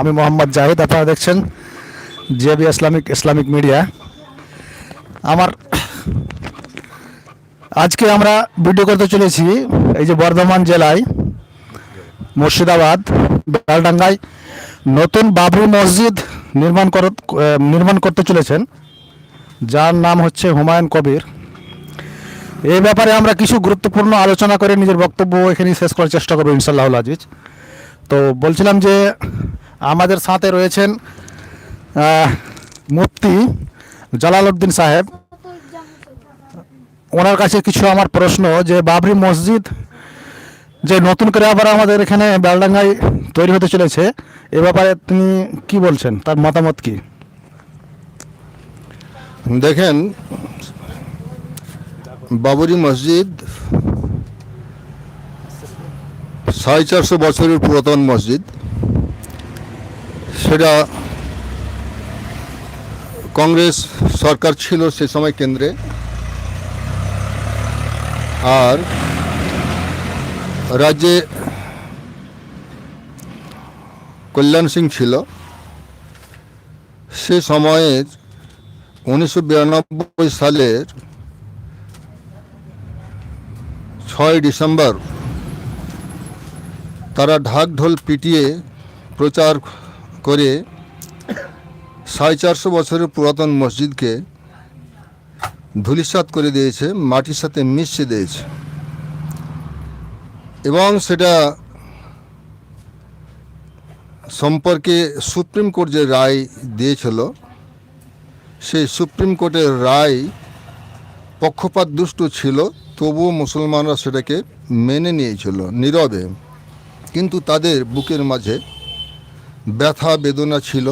আমি মোহাম্মদ জাহিদ, আপনারা দেখছেন জেবি ইসলামিক ইসলামিক মিডিয়া। আমার আজকে আমরা ভিডিও করতে চলেছি এই যে বর্ধমান জেলায় মুর্শিদাবাদ, বেলডাঙ্গায় নতুন বাবরি মসজিদ নির্মাণ কর নির্মাণ করতে চলেছেন, যার নাম হচ্ছে হুমায়ুন কবির। এই ব্যাপারে আমরা কিছু গুরুত্বপূর্ণ আলোচনা করে নিজের বক্তব্য এখানে শেষ করার চেষ্টা করব ইনশাল্লাহ আজিজ। তো বলছিলাম যে আমাদের সাথে রয়েছেন মুফতি জালালউদ্দিন সাহেব। ওনার কাছে কিছু আমার প্রশ্ন যে, বাবরি মসজিদ যে নতুন করে আবার আমাদের এখানে বেলডাঙ্গায় তৈরি হতে চলেছে, এ ব্যাপারে তিনি কি বলছেন? তার মতামত কি? দেখেন, বাবরি মসজিদ সাড়ে চারশো বছরের পুরাতন মসজিদ। সেটা কংগ্রেস সরকার ছিল সে সময় কেন্দ্রে। আর রাজ্যে কল্যাণ সিং ছিল। সে সময়ের উনিশশো সালের ছয় ডিসেম্বর তারা ঢাক ঢোল পিটিয়ে প্রচার করে সাড়ে চারশো বছরের পুরাতন মসজিদকে ধূলিসাৎ করে দিয়েছে, মাটির সাথে মিশিয়ে দিয়েছে। এবং সেটা সম্পর্কে সুপ্রিম কোর্ট যে রায় দিয়েছিল, সেই সুপ্রিম কোর্টের রায় পক্ষপাত দুষ্ট ছিল, তবুও মুসলমানরা সেটাকে মেনে নিয়েছিল নীরবে। কিন্তু তাদের বুকের মাঝে ব্যথা, বেদনা ছিল,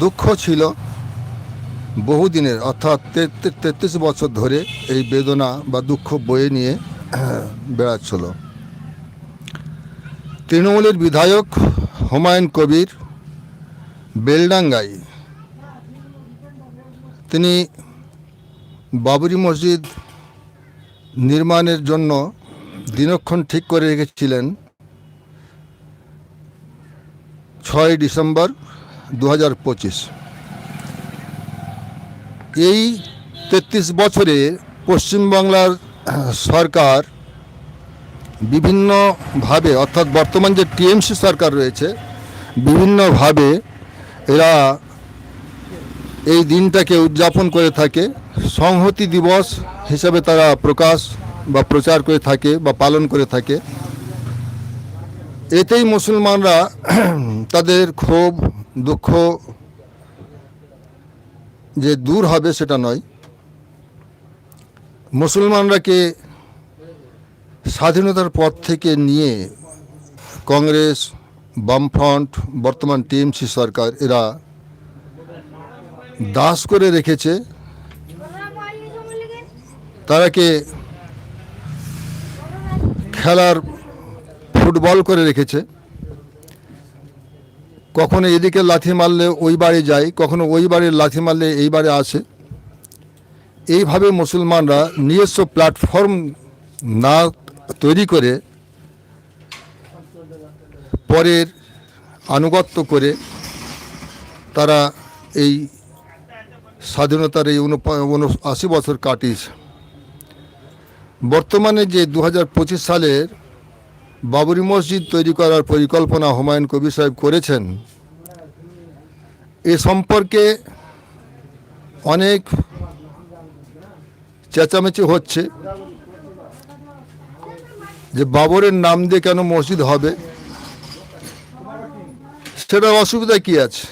দুঃখ ছিল। বহুদিনের, অর্থাৎ তেত্রিশ বছর ধরে এই বেদনা বা দুঃখ বয়ে নিয়ে বেড়াচ্ছিল। তৃণমূলের বিধায়ক হুমায়ুন কবির বেলডাঙ্গাই তিনি বাবরি মসজিদ নির্মাণের জন্য দিনক্ষণ ঠিক করে রেখেছিলেন। ছয় ডিসেম্বর দু হাজার পঁচিশ। এই তেত্রিশ বছরে পশ্চিমবাংলার সরকার বিভিন্নভাবে, অর্থাৎ বর্তমান যে টিএমসি সরকার রয়েছে, বিভিন্নভাবে এরা এই দিনটাকে উদযাপন করে থাকে। সংহতি দিবস হিসাবে তারা প্রকাশ বা প্রচার করে থাকে বা পালন করে থাকে। এতেই মুসলমানরা তাদের ক্ষোভ, দুঃখ যে দূর হবে সেটা নয়। মুসলমানরাকে স্বাধীনতার পর থেকে নিয়ে কংগ্রেস, বামফ্রন্ট, বর্তমান টিএমসি সরকার, এরা দাস করে রেখেছে। তারাকে খেলার ফুটবল করে রেখেছে। কখনো এদিকে লাথি মারলে ওই বাড়ি যায়, কখনো ওই বাড়ির লাথি মারলে এই বাড়ি আসে। এইভাবে মুসলমানরা নিজস্ব প্ল্যাটফর্ম না তৈরি করে পরের আনুগত্য করে তারা এই স্বাধীনতার এই উনআশি বছর কাটিয়েছে। বর্তমানে যে দু হাজার পঁচিশ সালের বাবরি মসজিদ তৈরি করার পরিকল্পনা হুমায়ুন কবির সাহেব করেছেন। এ সম্পর্কে অনেক চেঁচামেচি হচ্ছে যে বাবরের নাম দিয়ে কেন মসজিদ হবে, সেটার অসুবিধা কি আছে?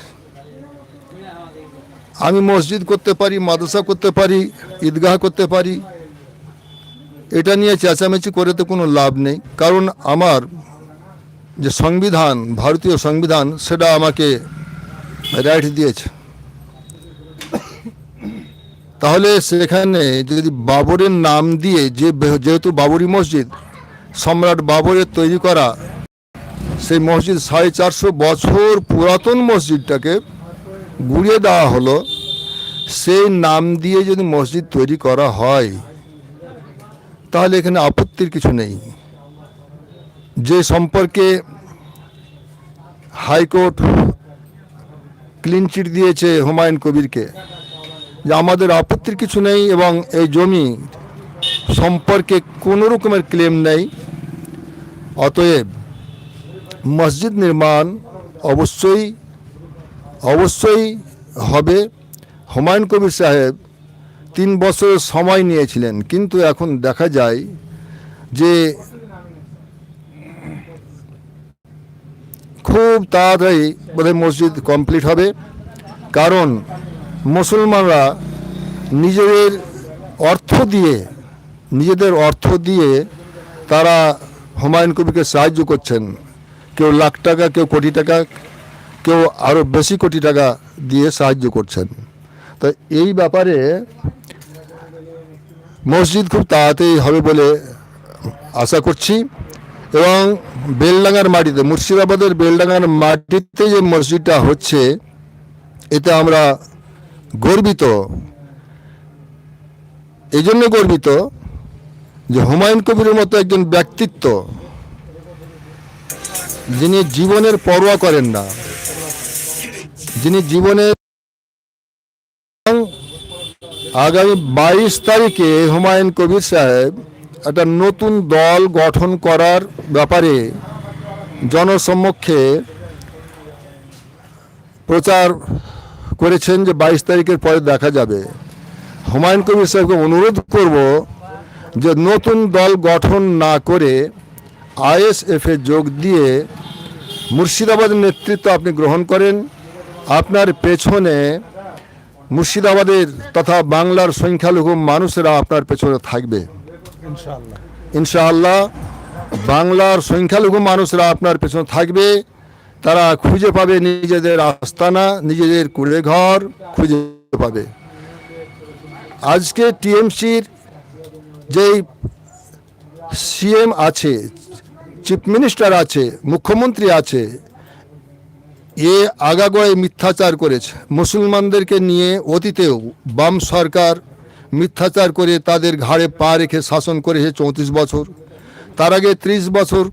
আমি মসজিদ করতে পারি, মাদ্রাসা করতে পারি, ঈদগাহ করতে পারি এটা নিয়ে চেঁচামেচি করে তো কোনো লাভ নেই। কারণ আমার যে সংবিধান, ভারতীয় সংবিধান, সেটা আমাকে রাইট দিয়েছে। তাহলে সেখানে যদি বাবরের নাম দিয়ে যে যেহেতু বাবরি মসজিদ, সম্রাট বাবরের তৈরি করা, সেই মসজিদ সাড়ে চারশো বছর পুরাতন মসজিদটাকে গুড়িয়ে দেওয়া হলো, সেই নাম দিয়ে যদি মসজিদ তৈরি করা হয় তাহলে এখানে আপত্তির কিছু নেই। যে সম্পর্কে হাইকোর্ট ক্লিন চিট দিয়েছে হুমায়ুন কবিরকে, যে আমাদের আপত্তির কিছু নেই এবং এই জমি সম্পর্কে কোনো রকমের ক্লেম নেই। অতএব মসজিদ নির্মাণ অবশ্যই অবশ্যই হবে। হুমায়ুন কবির সাহেব তিন বছর সময় নিয়েছিলেন, কিন্তু এখন দেখা যায় যে খুব তাড়াতাড়ি বোধহয় মসজিদ কমপ্লিট হবে, কারণ মুসলমানরা নিজেদের অর্থ দিয়ে, নিজেদের অর্থ দিয়ে তারা হুমায়ুন কবিকে সাহায্য করছেন। কেউ লাখ টাকা, কেউ কোটি টাকা, কেউ আরও বেশি কোটি টাকা দিয়ে সাহায্য করছেন। তো এই ব্যাপারে মসজিদ খুব তাড়াতাড়ি হবে বলে আশা করছি। এবং বেলডাঙ্গার মাটিতে, মুর্শিদাবাদের বেলডাঙ্গার মাটিতে যে মসজিদটা হচ্ছে, এতে আমরা গর্বিত। এই জন্য গর্বিত যে হুমায়ুন কবিরের মতো একজন ব্যক্তিত্ব, যিনি জীবনের পরোয়া করেন না, যিনি জীবনের আগামী বাইশ তারিখে হুমায়ুন কবির সাহেব একটা নতুন দল গঠন করার ব্যাপারে জনসম্মুখে প্রচার করেছেন যে বাইশ তারিখের পরে দেখা যাবে। হুমায়ুন কবির সাহেবকে অনুরোধ করব যে নতুন দল গঠন না করে আইএসএফে যোগ দিয়ে মুর্শিদাবাদের নেতৃত্ব আপনি গ্রহণ করেন। আপনার পেছনে মুর্শিদাবাদের তথা বাংলার সংখ্যালঘু মানুষেরা আপনার পেছনে থাকবে। ইনশাআল্লাহ। বাংলার সংখ্যালঘু মানুষরা আপনার পেছনে থাকবে। তারা খুঁজে পাবে নিজেদের আস্তানা নিজেদের কুড়ে ঘর খুঁজে পাবে। আজকে টিএমসির যেই সিএম আছে চিফ মিনিস্টার আছে মুখ্যমন্ত্রী আছে এ আগাগোড়ায় মিথ্যাচার করেছে। মুসলমানদেরকে নিয়ে অতীতেও বাম সরকার মিথ্যাচার করে তাদের ঘাড়ে পা রেখে শাসন করেছে চৌত্রিশ বছর। তার আগে ত্রিশ বছর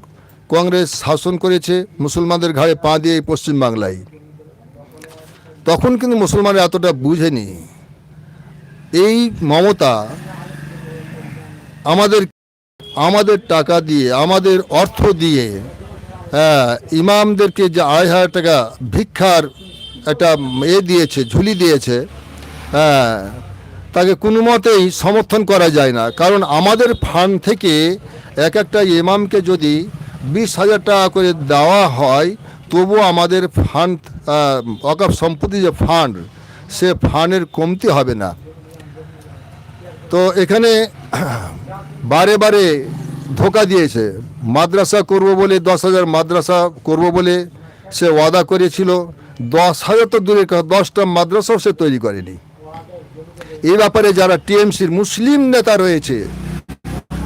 কংগ্রেস শাসন করেছে, মুসলমানদের ঘাড়ে পা দিয়ে পশ্চিমবাংলায়। তখন কিন্তু মুসলমানরা এতটা বুঝেনি। এই মমতা আমাদের আমাদের টাকা দিয়ে, আমাদের অর্থ দিয়ে ইমামদেরকে যে আড়াই হাজার টাকা ভিক্ষার একটা এ দিয়েছে, ঝুলি দিয়েছে হ্যাঁ তাকে কোনো মতেই সমর্থন করা যায় না। কারণ আমাদের ফান্ড থেকে এক একটা ইমামকে যদি বিশ হাজার টাকা করে দেওয়া হয় তবু আমাদের ফান্ড অকাপ সম্পত্তি যে ফান্ড সে ফান্ডের কমতি হবে না। তো এখানে বারে বারে ধোকা দিয়েছে। মাদ্রাসা করব বলে, দশ হাজার মাদ্রাসা করব বলে সে ওয়াদা করেছিল। দশ হাজার তো কথা, দশটা মাদ্রাসাও সে তৈরি করেনি। এই ব্যাপারে যারা টিএমসির মুসলিম নেতা রয়েছে,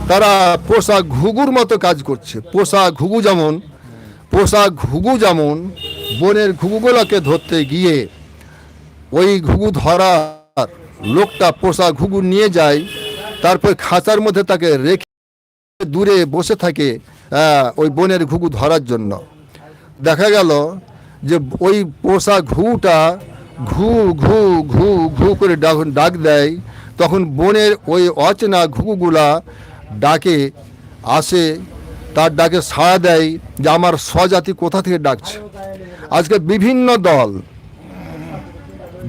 তারা পোষা ঘুঘুর মতো কাজ করছে। পোষা ঘুঘু যেমন, পোষা ঘুঘু যেমন, বনের ঘুঘুগুলোকে ধরতে গিয়ে ওই ঘুঘু ধরার লোকটা পোষা ঘুঘু নিয়ে যায়, তারপর খাঁচার মধ্যে তাকে রেখে দূরে বসে থাকে ওই বনের ঘুঘু ধরার জন্য। দেখা গেল যে ওই পোষা ঘুটা ঘু ঘু ঘু ঘু করে ডাক ডাক দেয়। তখন বনের ওই অচেনা ঘুঘুগুলা ডাকে, আসে, তার ডাকে সাড়া দেয় যে আমার স্বজাতি কোথা থেকে ডাকছে। আজকে বিভিন্ন দল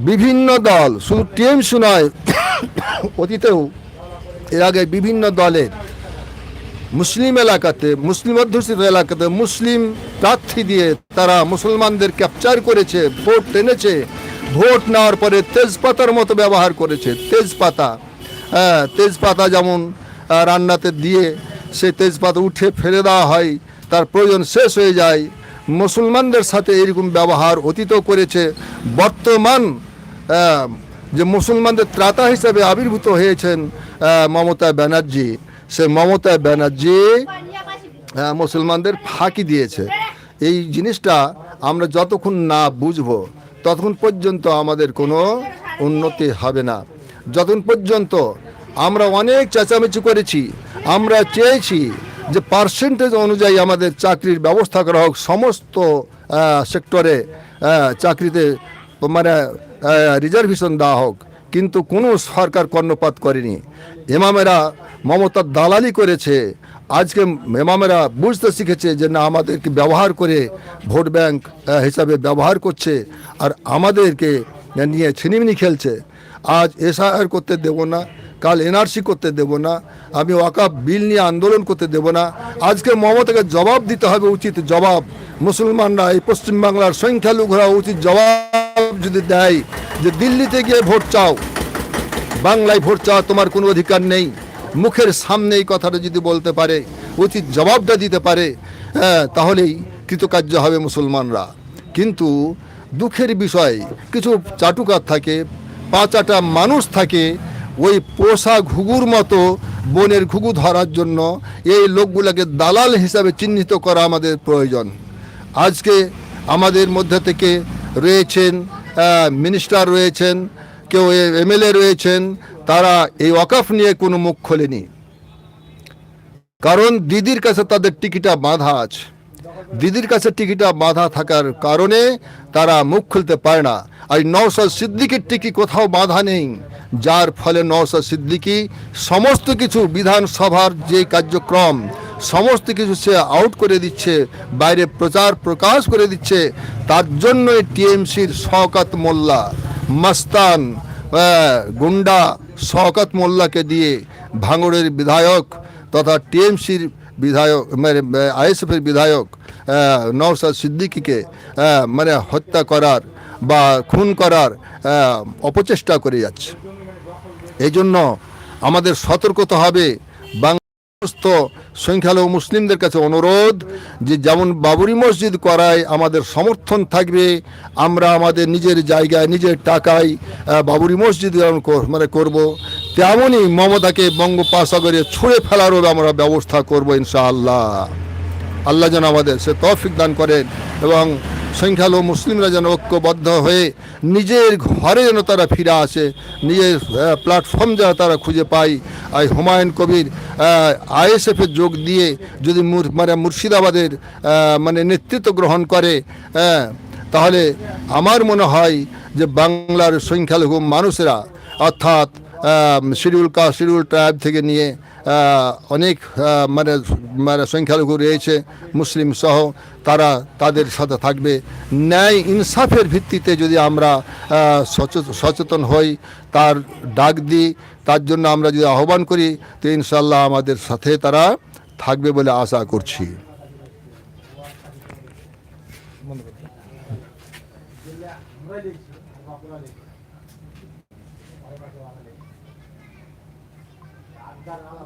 বিভিন্ন দল, শুধু টিএমসি নয়, অতীতেও এর আগে বিভিন্ন দলের মুসলিম এলাকাতে, মুসলিম অধ্যুষিত এলাকাতে মুসলিম প্রার্থী দিয়ে তারা মুসলমানদের ক্যাপচার করেছে, ভোট টেনেছে ভোট নেওয়ার পরে তেজপাতার মতো ব্যবহার করেছে। তেজপাতা হ্যাঁ তেজপাতা যেমন রান্নাতে দিয়ে সে তেজপাতা উঠে ফেলে দেওয়া হয়, তার প্রয়োজন শেষ হয়ে যায়। মুসলমানদের সাথে এরকম ব্যবহার অতীতও করেছে। বর্তমান যে মুসলমানদের ত্রাতা হিসেবে আবির্ভূত হয়েছেন মমতা ব্যানার্জি। সে মমতা ব্যানার্জি আহ, মুসলমানদের ফাঁকি দিয়েছে। এই জিনিসটা আমরা যতক্ষণ না বুঝব ততক্ষণ পর্যন্ত আমাদের কোনো উন্নতি হবে না। যতক্ষণ পর্যন্ত আমরা অনেক চেঁচামেচি করেছি আমরা চেয়েছি যে পার্সেন্টেজ অনুযায়ী আমাদের চাকরির ব্যবস্থা করা হোক সমস্ত সেক্টরে চাকরিতে মানে রিজার্ভেশন দেওয়া হোক। কিন্তু কোনো সরকার কর্ণপাত করেনি। এমামেরা মমতার দালালি করেছে। আজকে এমামেরা বুঝতে শিখেছে যে না, আমাদেরকে ব্যবহার করে ভোট ব্যাংক হিসাবে ব্যবহার করছে আর আমাদেরকে নিয়ে ছিনিমিনি খেলছে। আজ এসআর করতে দেব না। কাল এনআরসি করতে দেব না আমি ওয়াকাপ বিল নিয়ে আন্দোলন করতে দেব না। আজকে মমতাকে জবাব দিতে হবে উচিত জবাব। মুসলমানরা এই পশ্চিমবাংলার সংখ্যালঘুরা উচিত জবাব যদি দেয় যে দিল্লিতে গিয়ে ভোট চাও বাংলায় ভোট চাওয়া তোমার কোনো অধিকার নেই। মুখের সামনে এই কথাটা যদি বলতে পারে উচিত জবাবটা দিতে পারে হ্যাঁ, তাহলেই কৃতকার্য হবে মুসলমানরা। কিন্তু দুঃখের বিষয় কিছু চাটুকার থাকে পাঁচাটা মানুষ থাকে ওই পোষা ঘুঘুর মতো বনের ঘুঘু ধরার জন্য এই লোকগুলোকে দালাল হিসাবে চিহ্নিত করা আমাদের প্রয়োজন। আজকে আমাদের মধ্যে থেকে রয়েছেন মিনিস্টার রয়েছেন, কেউ এমএলএ রয়েছেন, তারা এই ওয়াকাফ নিয়ে কোনো মুখ খোলেনি। কারণ দিদির কাছে তাদের টিকিটা বাঁধা আছে। দিদির কাছে টিকিটা বাঁধা থাকার কারণে তারা মুখ খুলতে পারে না। আর নওসাদ সিদ্দিকির টিকি কোথাও বাঁধা নেই। যার ফলে নওসাদ সিদ্দিকি সমস্ত কিছু বিধানসভার যে কার্যক্রম সমস্ত কিছু সে আউট করে দিচ্ছে বাইরে প্রচার প্রকাশ করে দিচ্ছে তার জন্যই টিএমসির শওকত মোল্লা মাস্তান গুন্ডা শওকত মোল্লাকে দিয়ে ভাঙড়ের বিধায়ক তথা টিএমসির বিধায়ক মানে আইএসএফের বিধায়ক আহ, নওশাদ সিদ্দিকিকে মানে হত্যা করার বা খুন করার অপচেষ্টা করে যাচ্ছে। এই জন্য আমাদের সতর্কতা হবে। বাংলাস্থ সংখ্যালঘু মুসলিমদের কাছে অনুরোধ যে যেমন বাবরি মসজিদ করায় আমাদের সমর্থন থাকবে, আমরা আমাদের নিজের জায়গায়, নিজের টাকায় বাবরি মসজিদ মানে করব। তেমনই মমতাকে বঙ্গোপাসাগরে ছুঁড়ে ফেলারও আমরা ব্যবস্থা করব ইনশাআল্লাহ। আল্লাহ যেন আমাদের সে তৌফিক দান করেন এবং সংখ্যালঘু মুসলিমরা যেন ঐক্যবদ্ধ হয়ে নিজের ঘরে যেন তারা ফিরে আসে নিজের প্ল্যাটফর্ম যেন তারা খুঁজে পায়। আর হুমায়ুন কবির আইএসএফে যোগ দিয়ে যদি মানে মুর্শিদাবাদের মানে নেতৃত্ব গ্রহণ করে হ্যাঁ, তাহলে আমার মনে হয় যে বাংলার সংখ্যালঘু মানুষেরা অর্থাৎ শিডিউল কাস্ট শিডিউল ট্রাইব থেকে নিয়ে অনেক মানে মানে সংখ্যালঘু রয়েছে, মুসলিম সহ, তারা তাদের সাথে থাকবে। ন্যায় ইনসাফের ভিত্তিতে যদি আমরা সচেতন হই, তার ডাক দিই, তার জন্য আমরা যদি আহ্বান করি, তো ইনশাল্লাহ আমাদের সাথে তারা থাকবে বলে আশা করছি।